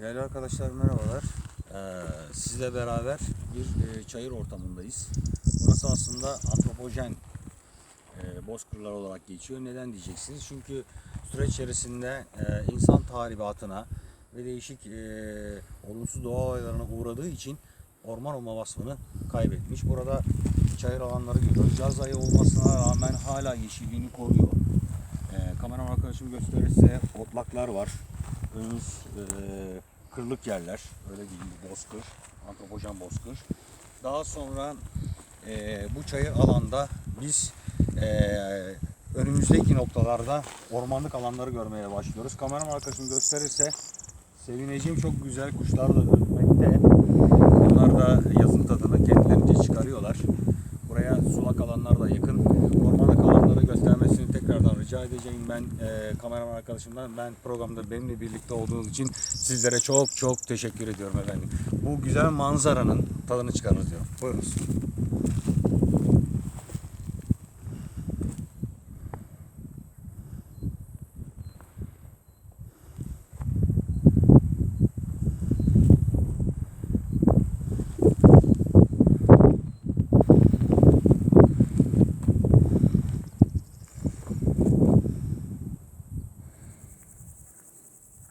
Değerli arkadaşlar merhabalar. Ee, sizle beraber bir e, çayır ortamındayız. Burası aslında antropojen e, bozkırlar olarak geçiyor. Neden diyeceksiniz? Çünkü süreç içerisinde e, insan tahribatına ve değişik e, olumsuz doğa olaylarına uğradığı için orman olma vasfını kaybetmiş. Burada çayır alanları görüyoruz. Yaz ayı olmasına rağmen hala yeşilliğini koruyor. E, kameraman arkadaşım gösterirse otlaklar var. Önümüz e, kırlık yerler. Öyle bir bozkır. Antropojen bozkır. Daha sonra e, bu çayır alanda biz e, önümüzdeki noktalarda ormanlık alanları görmeye başlıyoruz. Kameraman arkadaşım gösterirse sevineceğim çok güzel kuşlar da ötmekte. Rica edeceğim. Ben e, kameraman arkadaşımdan ben programda benimle birlikte olduğunuz için sizlere çok çok teşekkür ediyorum efendim. Bu güzel manzaranın tadını çıkarırız diyorum. Buyurunuz.